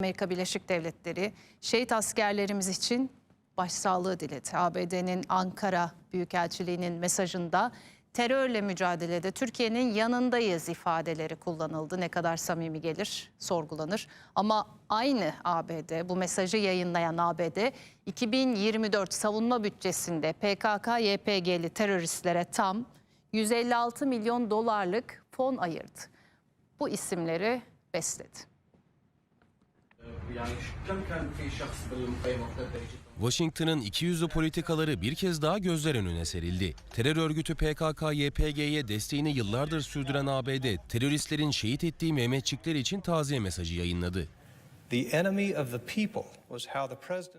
Amerika Birleşik Devletleri şehit askerlerimiz için başsağlığı diledi. ABD'nin Ankara Büyükelçiliği'nin mesajında terörle mücadelede Türkiye'nin yanındayız ifadeleri kullanıldı. Ne kadar samimi gelir sorgulanır. Ama aynı ABD bu mesajı yayınlayan ABD 2024 savunma bütçesinde PKK-YPG'li teröristlere tam 156 milyon dolarlık fon ayırdı. Bu isimleri besledi. Washington'ın ikiyüzlü politikaları bir kez daha gözler önüne serildi. Terör örgütü PKK-YPG'ye desteğini yıllardır sürdüren ABD, teröristlerin şehit ettiği Mehmetçikler için taziye mesajı yayınladı.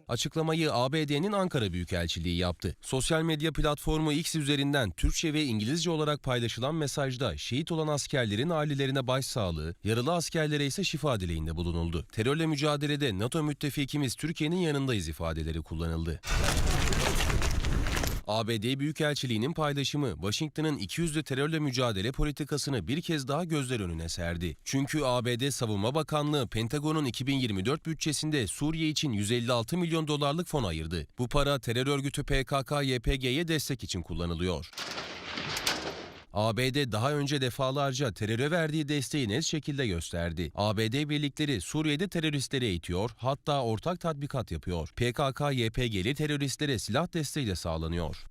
Açıklamayı ABD'nin Ankara Büyükelçiliği yaptı. Sosyal medya platformu X üzerinden Türkçe ve İngilizce olarak paylaşılan mesajda şehit olan askerlerin ailelerine başsağlığı, yaralı askerlere ise şifa dileğinde bulunuldu. Terörle mücadelede NATO müttefikimiz Türkiye'nin yanındayız ifadeleri kullanıldı. ABD Büyükelçiliği'nin paylaşımı Washington'ın ikiyüzlü terörle mücadele politikasını bir kez daha gözler önüne serdi. Çünkü ABD Savunma Bakanlığı Pentagon'un 2024 bütçesinde Suriye için 156 milyon dolarlık fon ayırdı. Bu para terör örgütü PKK-YPG'ye destek için kullanılıyor. ABD daha önce defalarca teröre verdiği desteği net şekilde gösterdi. ABD birlikleri Suriye'de teröristleri eğitiyor, hatta ortak tatbikat yapıyor. PKK-YPG'li teröristlere silah desteği de sağlanıyor.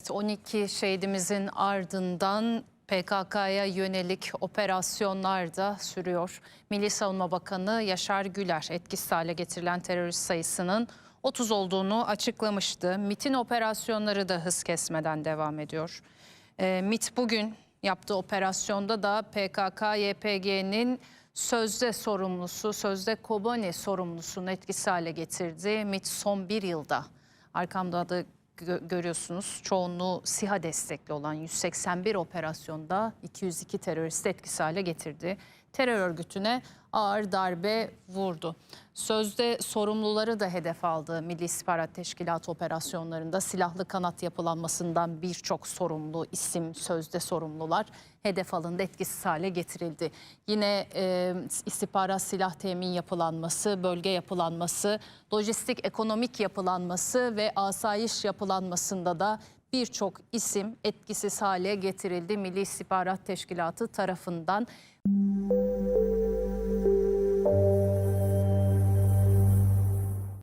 Evet, 12 şehidimizin ardından PKK'ya yönelik operasyonlar da sürüyor. Milli Savunma Bakanı Yaşar Güler etkisiz hale getirilen terörist sayısının 30 olduğunu açıklamıştı. MIT'in operasyonları da hız kesmeden devam ediyor. Ee, MIT bugün yaptığı operasyonda da PKK-YPG'nin sözde sorumlusu, sözde Kobani sorumlusunu etkisiz hale getirdi. MIT son bir yılda arkamda da gö- görüyorsunuz çoğunluğu SİHA destekli olan 181 operasyonda 202 teröristi etkisiz hale getirdi. Terör örgütüne ağır darbe vurdu. Sözde sorumluları da hedef aldı. Milli İstihbarat Teşkilatı operasyonlarında silahlı kanat yapılanmasından birçok sorumlu isim, sözde sorumlular hedef alındı, etkisiz hale getirildi. Yine e, istihbarat silah temin yapılanması, bölge yapılanması, lojistik ekonomik yapılanması ve asayiş yapılanmasında da birçok isim etkisiz hale getirildi Milli İstihbarat Teşkilatı tarafından.